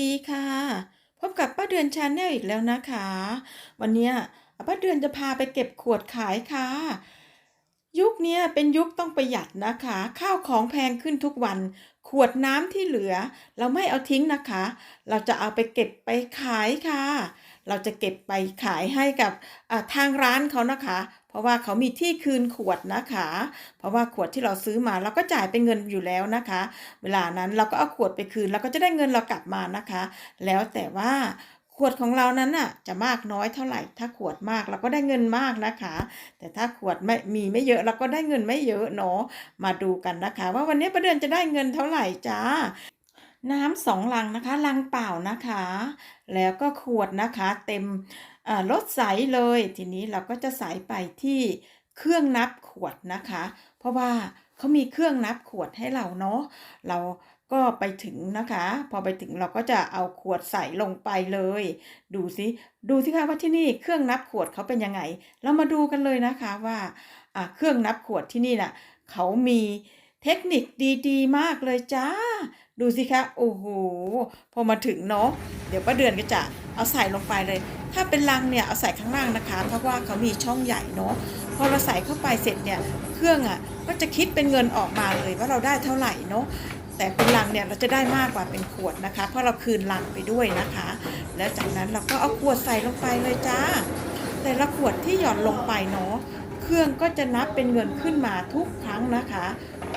ดีค่ะ พบกับป้าเดือนชาแนลอีกแล้วนะคะ วันนี้ป้าเดือนจะพาไปเก็บขวดขายค่ะ ยุคนี้เป็นยุคต้องประหยัดนะคะ ข้าวของแพงขึ้นทุกวัน ขวดน้ำที่เหลือ เราไม่เอาทิ้งนะคะ เราจะเอาไปเก็บไปขายค่ะ เราจะเก็บไปขายให้กับทางร้านเขานะคะ ราะว่าเขามีที่คืนขวดนะคะ เพราะว่าขวดที่เราซื้อมาเราก็จ่ายเป็นเงินอยู่แล้วนะคะ เวลานั้นเราก็เอาขวดไปคืนเราก็จะได้เงินเรากลับมานะคะ แล้วแต่ว่าขวดของเรานั้นน่ะจะมากน้อยเท่าไหร่ ถ้าขวดมากเราก็ได้เงินมากนะคะ แต่ถ้าขวดไม่มีไม่เยอะเราก็ได้เงินไม่เยอะเนาะมาดูกันนะคะ ว่าวันนี้ประเดือนจะได้เงินเท่าไหร่จ้าน้ำสองลังนะคะลังเปล่านะคะ แล้วก็ขวดนะคะเต็ม เอ่อรถใสเลย ทีนี้เราก็จะใสไปที่เครื่องนับขวดนะคะ เพราะว่าเขามีเครื่องนับขวดให้เราเนาะเราก็ไปถึงนะคะ พอไปถึงเราก็จะเอาขวดใส่ลงไปเลย ดูสิดูสิคะว่าที่นี่เครื่องนับขวดเขาเป็นยังไง เรามาดูกันเลยนะคะว่าอ่าเครื่องนับขวดที่นี่น่ะเขามี เทคนิคดีๆ มากเลยจ้า ดูสิคะโอ้โหพอมาถึงเนาะเดี๋ยวป้าเดือนก็จะเอาใส่ลงไปเลย ถ้าเป็นลังเนี่ยเอาใส่ข้างล่างนะคะ เพราะว่าเขามีช่องใหญ่เนาะพอเราใส่เข้าไปเสร็จเนี่ยเครื่องอะก็จะคิดเป็นเงินออกมาเลยว่าเราได้เท่าไหร่เนาะแต่เป็นลังเนี่ยเราจะได้มากกว่าเป็นขวดนะคะ เพราะเราคืนลังไปด้วยนะคะ แล้วจากนั้นเราก็เอาขวดใส่ลงไปเลยจ้า แต่ละขวดที่หย่อนลงไปเนาะเครื่องก็จะนับเป็นเงินขึ้นมาทุกครั้งนะคะ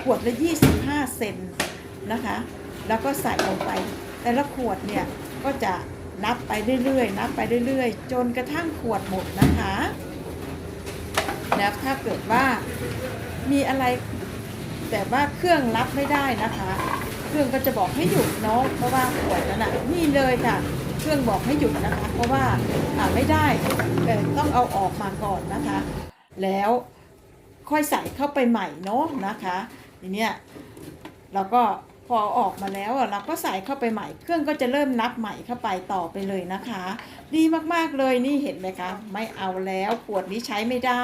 ขวดละ 25 เซนนะคะ แล้วก็ใส่ลงไป แต่ละขวดเนี่ยก็จะนับไปเรื่อยๆ นับไปเรื่อยๆ จนกระทั่งขวดหมดนะคะแล้วถ้าเกิดว่ามีอะไรแต่ว่าเครื่องรับไม่ได้นะคะ เครื่องก็จะบอกให้หยุดเนาะเพราะว่าขวดนั้นน่ะนี่เลยค่ะ เครื่องบอกให้หยุดนะคะ เพราะว่าอ่าไม่ได้เต้องเอาออกมาก่อนนะคะ แล้วค่อยใส่เข้าไปใหม่เนาะนะคะ ทีเนี้ยเราก็พอออกมาแล้วเราก็ใส่เข้าไปใหม่เครื่องก็จะเริ่มนับใหม่เข้าไปต่อไปเลยนะคะ ดีมากๆเลยนี่เห็นไหมคะ ไม่เอาแล้วขวดนี้ใช้ไม่ได้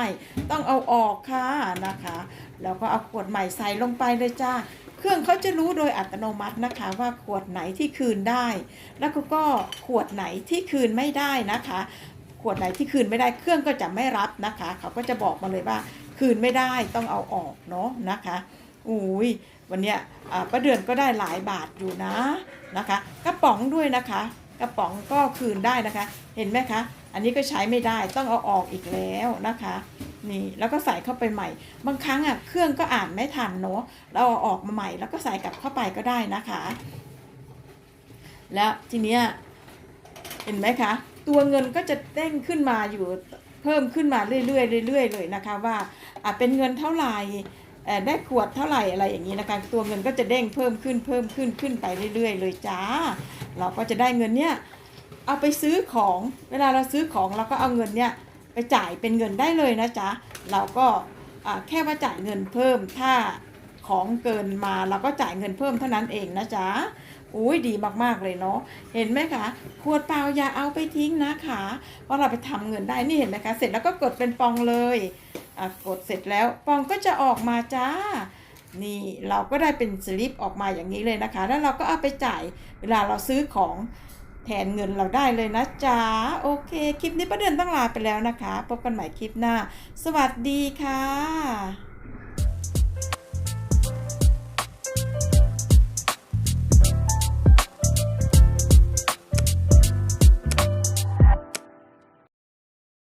ต้องเอาออกค่ะนะคะแล้วก็เอาขวดใหม่ใส่ลงไปเลยจ้าเครื่องเขาจะรู้โดยอัตโนมัตินะคะ ว่าขวดไหนที่คืนได้ แล้วก็ขวดไหนที่คืนไม่ได้นะคะ ขวดไหนที่คืนไม่ได้เครื่องก็จะไม่รับนะคะ เขาก็จะบอกมาเลยว่าคืนไม่ได้ต้องเอาออกเนาะนะคะ อุ้ยวันเนี้ยป้าเดือนก็ได้หลายบาทอยู่นะนะคะกระป๋องด้วยนะคะ กระป๋องก็คืนได้นะคะ เห็นไหมคะ อันนี้ก็ใช้ไม่ได้ต้องเอาออกอีกแล้วนะคะนี่แล้วก็ใส่เข้าไปใหม่ บางครั้งอะเครื่องก็อ่านไม่ทันเนาะเราเอาออกมาใหม่แล้วก็ใส่กลับเข้าไปก็ได้นะคะ แล้วทีเนี้ยเห็นไหมคะ ตัวเงินก็จะเด้งขึ้นมาอยู่เพิ่มขึ้นมาเรื่อยๆเรื่อยๆเลยนะคะว่าอะเป็นเงินเท่าไหร่ ได้ขวดเท่าไหร่อะไรอย่างนี้นะคะตัวเงินก็จะเด้งเพิ่มขึ้นเพิ่มขึ้นขึ้นไปเรื่อย ๆ เลยจ้า เราก็จะได้เงินเนี้ยเอาไปซื้อของเวลาเราซื้อของเราก็เอาเงินเนี้ยไปจ่ายเป็นเงินได้เลยนะจ๊ะเราก็แค่ว่าจ่ายเงินเพิ่มถ้าของเกินมาเราก็จ่ายเงินเพิ่มเท่านั้นเองนะจ๊ะ อุ้ยดีมากๆเลยเนาะเห็นไหมคะขวดเปล่าอย่าเอาไปทิ้งนะคะเพราะเราไปทำเงินได้นี่เห็นไหมคะ เสร็จแล้วก็กดเป็นปองเลยอะกดเสร็จแล้วปองก็จะออกมาจ้านี่เราก็ได้เป็นสลิปออกมาอย่างนี้เลยนะคะ แล้วเราก็เอาไปจ่ายเวลาเราซื้อของแทนเงินเราได้เลยนะจ๊ะ โอเค คลิปนี้ประเด็นต้องลาไปแล้วนะคะ พบกันใหม่คลิปหน้า สวัสดีค่ะ